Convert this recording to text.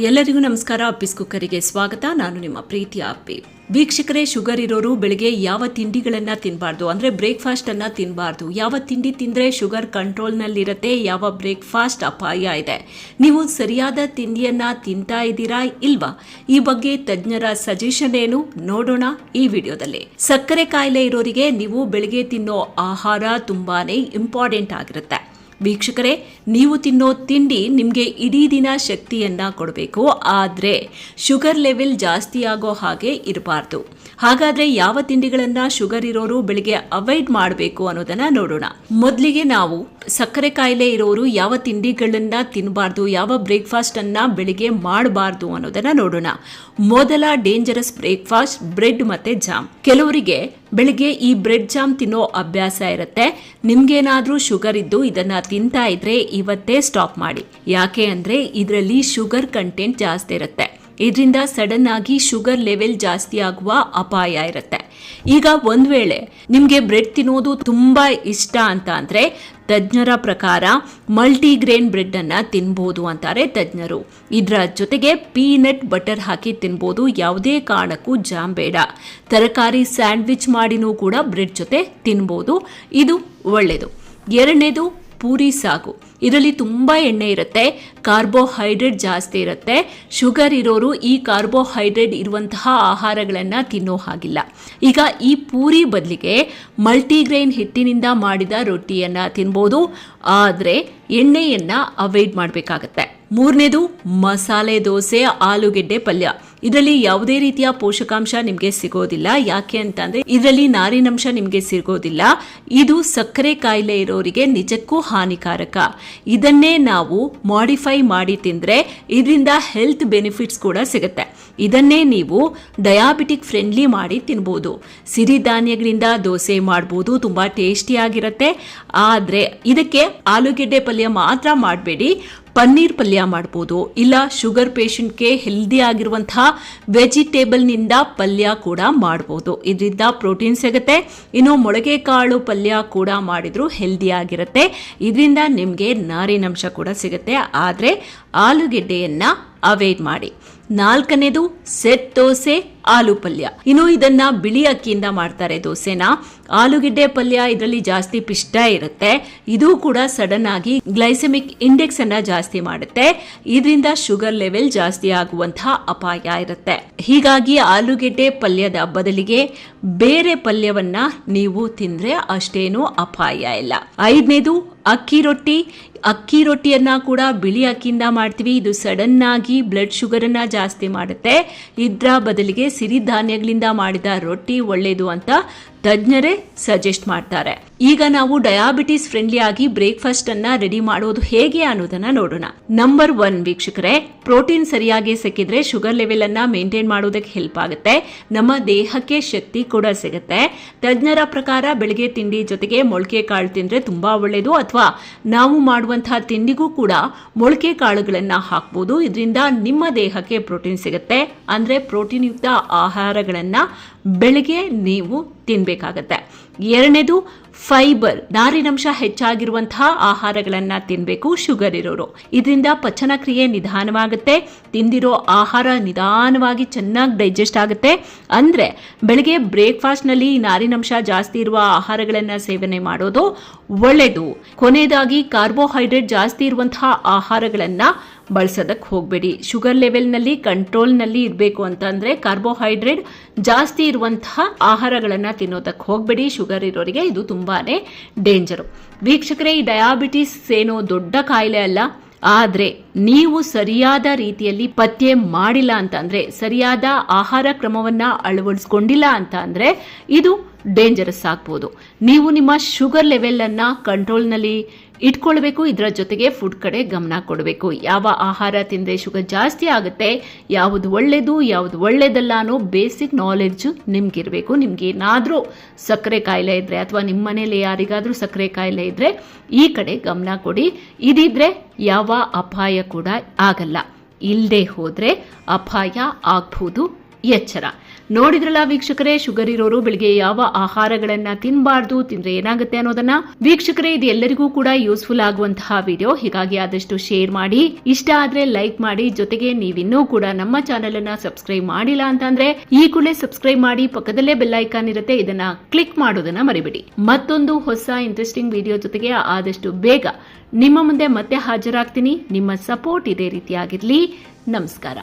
ಎಲ್ಲರಿಗೂ ನಮಸ್ಕಾರ. ಅಪ್ಪಿಸ್ ಕುಕ್ಕರಿಗೆ ಸ್ವಾಗತ. ನಾನು ನಿಮ್ಮ ಪ್ರೀತಿಯ ಅಪ್ಪಿ ವೀಕ್ಷಕರೇ, ಶುಗರ್ ಇರೋರು ಬೆಳಿಗ್ಗೆ ಯಾವ ತಿಂಡಿಗಳನ್ನ ತಿನ್ನಬಾರ್ದು ಅಂದ್ರೆ ಬ್ರೇಕ್ಫಾಸ್ಟ್ ಅನ್ನ ತಿನ್ನಬಾರ್ದು ಯಾವ ತಿಂಡಿ ತಿಂದ್ರೆ ಶುಗರ್ ಕಂಟ್ರೋಲ್ನಲ್ಲಿರುತ್ತೆ? ಯಾವ ಬ್ರೇಕ್ಫಾಸ್ಟ್ ಅಪಾಯ ಇದೆ? ನೀವು ಸರಿಯಾದ ತಿಂಡಿಯನ್ನ ತಿಂತಾ ಇದ್ದೀರಾ ಇಲ್ವಾ? ಈ ಬಗ್ಗೆ ತಜ್ಞರ ಸಜೆಷನ್ ಏನು? ನೋಡೋಣ ಈ ವಿಡಿಯೋದಲ್ಲಿ. ಸಕ್ಕರೆ ಕಾಯಿಲೆ ಇರೋರಿಗೆ ನೀವು ಬೆಳಿಗ್ಗೆ ತಿನ್ನೋ ಆಹಾರ ತುಂಬಾನೇ ಇಂಪಾರ್ಟೆಂಟ್ ಆಗಿರುತ್ತೆ. ವೀಕ್ಷಕರೇ, ನೀವು ತಿನ್ನೋ ತಿಂಡಿ ನಿಮಗೆ ಇಡೀ ದಿನ ಶಕ್ತಿಯನ್ನು ಕೊಡಬೇಕು. ಆದರೆ, ಶುಗರ್ ಲೆವೆಲ್ ಜಾಸ್ತಿ ಆಗೋ ಹಾಗೆ ಇರಬಾರ್ದು. ಹಾಗಾದರೆ ಯಾವ ತಿಂಡಿಗಳನ್ನು ಶುಗರ್ ಇರೋರು ಬೆಳಿಗ್ಗೆ ಅವಾಯ್ಡ್ ಮಾಡಬೇಕು ಅನ್ನೋದನ್ನು ನೋಡೋಣ. ಮೊದಲಿಗೆ ನಾವು ಸಕ್ಕರೆ ಕಾಯಿಲೆ ಇರೋರು ಯಾವ ತಿಂಡಿಗಳನ್ನು ತಿನ್ನಬಾರ್ದು ಯಾವ ಬ್ರೇಕ್ಫಾಸ್ಟನ್ನು ಬೆಳಿಗ್ಗೆ ಮಾಡಬಾರ್ದು ಅನ್ನೋದನ್ನು ನೋಡೋಣ. ಮೊದಲ ಡೇಂಜರಸ್ ಬ್ರೇಕ್ಫಾಸ್ಟ್ ಬ್ರೆಡ್ ಮತ್ತು ಜಾಮ್. ಕೆಲವರಿಗೆ ಬೆಳಿಗ್ಗೆ ಈ ಬ್ರೆಡ್ ಜಾಮ್ ತಿನ್ನೋ ಅಭ್ಯಾಸ ಇರುತ್ತೆ. ನಿಮ್ಗೇನಾದರೂ ಶುಗರ್ ಇದ್ದು ಇದನ್ನ ತಿಂತಾ ಇದ್ರೆ ಇವತ್ತೇ ಸ್ಟಾಪ್ ಮಾಡಿ. ಯಾಕೆ ಅಂದರೆ ಇದರಲ್ಲಿ ಶುಗರ್ ಕಂಟೆಂಟ್ ಜಾಸ್ತಿ ಇರುತ್ತೆ. ಇದರಿಂದ ಸಡನ್ ಆಗಿ ಶುಗರ್ ಲೆವೆಲ್ ಜಾಸ್ತಿ ಆಗುವ ಅಪಾಯ ಇರುತ್ತೆ. ಈಗ ಒಂದ್ ವೇಳೆ ನಿಮಗೆ ಬ್ರೆಡ್ ತಿನ್ನೋದು ತುಂಬಾ ಇಷ್ಟ ಅಂತ ಅಂದರೆ ತಜ್ಞರ ಪ್ರಕಾರ ಮಲ್ಟಿಗ್ರೇನ್ ಬ್ರೆಡ್ ಅನ್ನ ತಿನ್ಬೋದು ಅಂತಾರೆ ತಜ್ಞರು. ಇದರ ಜೊತೆಗೆ ಪೀನಟ್ ಬಟರ್ ಹಾಕಿ ತಿನ್ಬೋದು, ಯಾವುದೇ ಕಾರಣಕ್ಕೂ ಜಾಮ್ ಬೇಡ. ತರಕಾರಿ ಸ್ಯಾಂಡ್ವಿಚ್ ಮಾಡಿನೂ ಕೂಡ ಬ್ರೆಡ್ ಜೊತೆ ತಿನ್ಬೋದು. ಇದು ಒಳ್ಳೆಯದು ಎರಡನೇದು ಪೂರಿ ಸಾಗು. ಇದರಲ್ಲಿ ತುಂಬ ಎಣ್ಣೆ ಇರುತ್ತೆ ಕಾರ್ಬೋಹೈಡ್ರೇಟ್ ಜಾಸ್ತಿ ಇರುತ್ತೆ. ಶುಗರ್ ಇರೋರು ಈ ಕಾರ್ಬೋಹೈಡ್ರೇಟ್ ಇರುವಂತಹ ಆಹಾರಗಳನ್ನು ತಿನ್ನೋ ಹಾಗಿಲ್ಲ. ಈಗ ಈ ಪೂರಿ ಬದಲಿಗೆ ಮಲ್ಟಿಗ್ರೈನ್ ಹಿಟ್ಟಿನಿಂದ ಮಾಡಿದ ರೊಟ್ಟಿಯನ್ನು ತಿನ್ಬೋದು. ಆದರೆ ಎಣ್ಣೆಯನ್ನು ಅವಾಯ್ಡ್ ಮಾಡಬೇಕಾಗತ್ತೆ. ಮೂರನೇದು ಮಸಾಲೆ ದೋಸೆ, ಆಲೂಗೆಡ್ಡೆ ಪಲ್ಯ. ಇದರಲ್ಲಿ ಯಾವುದೇ ರೀತಿಯ ಪೋಷಕಾಂಶ ನಿಮಗೆ ಸಿಗೋದಿಲ್ಲ. ಯಾಕೆ ಅಂತಂದ್ರೆ ಇದರಲ್ಲಿ ನಾರಿನಂಶ ನಿಮಗೆ ಸಿಗೋದಿಲ್ಲ. ಇದು ಸಕ್ಕರೆ ಕಾಯಿಲೆ ಇರೋರಿಗೆ ನಿಜಕ್ಕೂ ಹಾನಿಕಾರಕ. ಇದನ್ನೇ ನಾವು ಮಾಡಿಫೈ ಮಾಡಿ ತಿಂದ್ರೆ ಇದರಿಂದ ಹೆಲ್ತ್ ಬೆನಿಫಿಟ್ಸ್ ಕೂಡ ಸಿಗುತ್ತೆ. ಇದನ್ನೇ ನೀವು ಡಯಾಬಿಟಿಕ್ ಫ್ರೆಂಡ್ಲಿ ಮಾಡಿ ತಿನ್ಬೋದು. ಸಿರಿಧಾನ್ಯಗಳಿಂದ ದೋಸೆ ಮಾಡ್ಬೋದು, ತುಂಬಾ ಟೇಸ್ಟಿಯಾಗಿರುತ್ತೆ ಆದರೆ ಇದಕ್ಕೆ ಆಲೂಗೆಡ್ಡೆ ಪಲ್ಯ ಮಾತ್ರ ಮಾಡಬೇಡಿ. ಪನ್ನೀರ್ ಪಲ್ಯ ಮಾಡ್ಬೋದು. ಇಲ್ಲ, ಶುಗರ್ ಪೇಷಂಟ್ಗೆ ಹೆಲ್ದಿ ಆಗಿರುವಂತಹ ವೆಜಿಟೇಬಲ್ನಿಂದ ಪಲ್ಯ ಕೂಡ ಮಾಡ್ಬೋದು. ಇದರಿಂದ ಪ್ರೋಟೀನ್ ಸಿಗುತ್ತೆ. ಇನ್ನು ಮೊಳಕೆ ಕಾಳು ಪಲ್ಯ ಕೂಡ ಮಾಡಿದ್ರು ಹೆಲ್ದಿ ಆಗಿರುತ್ತೆ. ಇದರಿಂದ ನಿಮಗೆ ನಾರಿನಂಶ ಕೂಡ ಸಿಗುತ್ತೆ. ಆದರೆ ಆಲೂಗೆಡ್ಡೆಯನ್ನು ಅವಾಯ್ಡ್ ಮಾಡಿ. ನಾಲ್ಕನೇದು ಸೆಟ್ ದೋಸೆ. ಆಲೂ ಪಲ್ಯ. ಇನ್ನು ಇದನ್ನ ಬಿಳಿ ಅಕ್ಕಿಯಿಂದ ಮಾಡ್ತಾರೆ ದೋಸೆನ. ಆಲೂಗೆಡ್ಡೆ ಪಲ್ಯ ಇದರಲ್ಲಿ ಜಾಸ್ತಿ ಪಿಷ್ಟ ಇರುತ್ತೆ. ಇದು ಕೂಡ ಸಡನ್ ಆಗಿ ಗ್ಲೈಸೆಮಿಕ್ ಇಂಡೆಕ್ಸ್ ಅನ್ನ ಜಾಸ್ತಿ ಮಾಡುತ್ತೆ. ಇದರಿಂದ ಶುಗರ್ ಲೆವೆಲ್ ಜಾಸ್ತಿ ಆಗುವಂತಹ ಅಪಾಯ ಇರುತ್ತೆ. ಹೀಗಾಗಿ ಆಲೂಗೆಡ್ಡೆ ಪಲ್ಯದ ಬದಲಿಗೆ ಬೇರೆ ಪಲ್ಯವನ್ನ ನೀವು ತಿಂದ್ರೆ ಅಷ್ಟೇನು ಅಪಾಯ ಇಲ್ಲ. ಐದನೇದು ಅಕ್ಕಿ ರೊಟ್ಟಿ. ಅಕ್ಕಿ ರೊಟ್ಟಿಯನ್ನ ಕೂಡ ಬಿಳಿ ಅಕ್ಕಿಯಿಂದ ಮಾಡ್ತೀವಿ. ಇದು ಸಡನ್ ಆಗಿ ಬ್ಲಡ್ ಶುಗರ್ ಅನ್ನ ಜಾಸ್ತಿ ಮಾಡುತ್ತೆ. ಇದ್ರ ಬದಲಿಗೆ ಸಿರಿಧಾನ್ಯಗಳಿಂದ ಮಾಡಿದ ರೊಟ್ಟಿ ಒಳ್ಳೇದು ಅಂತ ತಜ್ಞರೇ ಸಜೆಸ್ಟ್ ಮಾಡ್ತಾರೆ. ಈಗ ನಾವು ಡಯಾಬಿಟಿಸ್ ಫ್ರೆಂಡ್ಲಿ ಆಗಿ ಬ್ರೇಕ್ಫಾಸ್ಟ್ ಅನ್ನ ರೆಡಿ ಮಾಡೋದು ಹೇಗೆ ಅನ್ನೋದನ್ನ ನೋಡೋಣ. ನಂಬರ್ ಒನ್ ವೀಕ್ಷಕರೇ ಪ್ರೋಟೀನ್ ಸರಿಯಾಗಿ ಸಿಕ್ಕಿದ್ರೆ ಶುಗರ್ ಲೆವೆಲ್ ಅನ್ನ ಮೇಂಟೈನ್ ಮಾಡೋದಕ್ಕೆ ಹೆಲ್ಪ್ ಆಗುತ್ತೆ. ನಮ್ಮ ದೇಹಕ್ಕೆ ಶಕ್ತಿ ಕೂಡ ಸಿಗುತ್ತೆ. ತಜ್ಞರ ಪ್ರಕಾರ ಬೆಳಗ್ಗೆ ತಿಂಡಿ ಜೊತೆಗೆ ಮೊಳಕೆ ಕಾಳು ತಿಂದ್ರೆ ತುಂಬಾ ಒಳ್ಳೆಯದು ಅಥವಾ ನಾವು ಮಾಡುವಂತಹ ತಿಂಡಿಗೂ ಕೂಡ ಮೊಳಕೆ ಕಾಳುಗಳನ್ನ ಹಾಕ್ಬೋದು. ಇದರಿಂದ ನಿಮ್ಮ ದೇಹಕ್ಕೆ ಪ್ರೋಟೀನ್ ಸಿಗುತ್ತೆ. ಅಂದ್ರೆ ಪ್ರೋಟೀನ್ ಯುಕ್ತ ಆಹಾರಗಳನ್ನ ಬೆಳಗ್ಗೆ ನೀವು ತಿನ್ಬೇಕಾಗತ್ತೆ. ಎರಡನೇದು ಫೈಬರ್ ನಾರಿನಂಶ ಹೆಚ್ಚಾಗಿರುವಂತಹ ಆಹಾರಗಳನ್ನ ತಿನ್ಬೇಕು ಶುಗರ್ ಇರೋರು. ಇದರಿಂದ ಪಚನ ಕ್ರಿಯೆ ನಿಧಾನವಾಗುತ್ತೆ ತಿಂದಿರೋ ಆಹಾರ ನಿಧಾನವಾಗಿ ಚೆನ್ನಾಗಿ ಡೈಜೆಸ್ಟ್ ಆಗುತ್ತೆ. ಅಂದರೆ ಬೆಳಗ್ಗೆ ಬ್ರೇಕ್ಫಾಸ್ಟ್ನಲ್ಲಿ ನಾರಿನಂಶ ಜಾಸ್ತಿ ಇರುವ ಆಹಾರಗಳನ್ನು ಸೇವನೆ ಮಾಡೋದು ಒಳ್ಳೆಯದು ಕೊನೆಯದಾಗಿ ಕಾರ್ಬೋಹೈಡ್ರೇಟ್ ಜಾಸ್ತಿ ಇರುವಂತಹ ಆಹಾರಗಳನ್ನು ಬಳಸೋದಕ್ಕೆ ಹೋಗಬೇಡಿ. ಶುಗರ್ ಲೆವೆಲ್ನಲ್ಲಿ ಕಂಟ್ರೋಲ್ನಲ್ಲಿ ಇರಬೇಕು ಅಂತಂದ್ರೆ ಕಾರ್ಬೋಹೈಡ್ರೇಟ್ ಜಾಸ್ತಿ ಇರುವಂತಹ ಆಹಾರಗಳನ್ನು ತಿನ್ನೋದಕ್ಕೆ ಹೋಗಬೇಡಿ. ಶುಗರ್ ಇರೋರಿಗೆ ಇದು ತುಂಬಾ ಡೇಂಜರು ವೀಕ್ಷಕರೇ, ಈ ಡಯಾಬಿಟಿಸ್ ಏನೋ ದೊಡ್ಡ ಕಾಯಿಲೆ ಅಲ್ಲ. ಆದ್ರೆ ನೀವು ಸರಿಯಾದ ರೀತಿಯಲ್ಲಿ ಪತ್ತೆ ಮಾಡಿಲ್ಲ ಅಂತ ಸರಿಯಾದ ಆಹಾರ ಕ್ರಮವನ್ನ ಅಳವಡಿಸ್ಕೊಂಡಿಲ್ಲ ಅಂತ ಅಂದರೆ ಇದು ಡೇಂಜರಸ್ ಆಗ್ಬೋದು. ನೀವು ನಿಮ್ಮ ಶುಗರ್ ಲೆವೆಲ್ ಅನ್ನ ಕಂಟ್ರೋಲ್ನಲ್ಲಿ ಇಟ್ಕೊಳ್ಬೇಕು, ಇದರ ಜೊತೆಗೆ ಫುಡ್ ಕಡೆ ಗಮನ ಕೊಡಬೇಕು. ಯಾವ ಆಹಾರ ತಿಂದರೆ ಶುಗರ್ ಜಾಸ್ತಿ ಆಗುತ್ತೆ, ಯಾವುದು ಒಳ್ಳೆಯದು ಯಾವುದು ಒಳ್ಳೆಯದಲ್ಲ ಅನ್ನೋ ಬೇಸಿಕ್ ನಾಲೆಡ್ಜು ನಿಮ್ಗಿರಬೇಕು. ನಿಮ್ಗೆ ಏನಾದರೂ ಸಕ್ಕರೆ ಕಾಯಿಲೆ ಇದ್ದರೆ ಅಥವಾ ನಿಮ್ಮ ಮನೇಲಿ ಯಾರಿಗಾದರೂ ಸಕ್ಕರೆ ಕಾಯಿಲೆ ಇದ್ದರೆ ಈ ಕಡೆ ಗಮನ ಕೊಡಿ. ಇದಿದ್ರೆ ಯಾವ ಅಪಾಯ ಕೂಡ ಆಗಲ್ಲ. ಇಲ್ಲದೆ ಹೋದರೆ ಅಪಾಯ ಆಗ್ಬೋದು, ಎಚ್ಚರ. ನೋಡಿದ್ರಲ್ಲ ವೀಕ್ಷಕರೇ, ಶುಗರ್ ಇರೋರು ಬೆಳಿಗ್ಗೆ ಯಾವ ಆಹಾರಗಳನ್ನ ತಿನ್ನಬಾರ್ದು ತಿಂದ್ರೆ ಏನಾಗುತ್ತೆ ಅನ್ನೋದನ್ನ? ವೀಕ್ಷಕರೇ, ಇದು ಎಲ್ಲರಿಗೂ ಕೂಡ ಯೂಸ್ಫುಲ್ ಆಗುವಂತಹ ವಿಡಿಯೋ. ಹೀಗಾಗಿ ಆದಷ್ಟು ಶೇರ್ ಮಾಡಿ. ಇಷ್ಟ ಆದ್ರೆ ಲೈಕ್ ಮಾಡಿ. ಜೊತೆಗೆ ನೀವಿನ್ನೂ ಕೂಡ ನಮ್ಮ ಚಾನೆಲ್ ಅನ್ನ ಸಬ್ಸ್ಕ್ರೈಬ್ ಮಾಡಿಲ್ಲ ಅಂತಂದ್ರೆ, ಈ ಕೂಡಲೇ ಸಬ್ಸ್ಕ್ರೈಬ್ ಮಾಡಿ. ಪಕ್ಕದಲ್ಲೇ ಬೆಲ್ ಐಕಾನ್ ಇರುತ್ತೆ. ಇದನ್ನ ಕ್ಲಿಕ್ ಮಾಡೋದನ್ನ ಮರಿಬೇಡಿ. ಮತ್ತೊಂದು ಹೊಸ ಇಂಟ್ರೆಸ್ಟಿಂಗ್ ವಿಡಿಯೋ ಜೊತೆಗೆ ಆದಷ್ಟು ಬೇಗ ನಿಮ್ಮ ಮುಂದೆ ಮತ್ತೆ ಹಾಜರಾಗ್ತೀನಿ. ನಿಮ್ಮ ಸಪೋರ್ಟ್ ಇದೇ ರೀತಿಯಾಗಿರ್ಲಿ. ನಮಸ್ಕಾರ.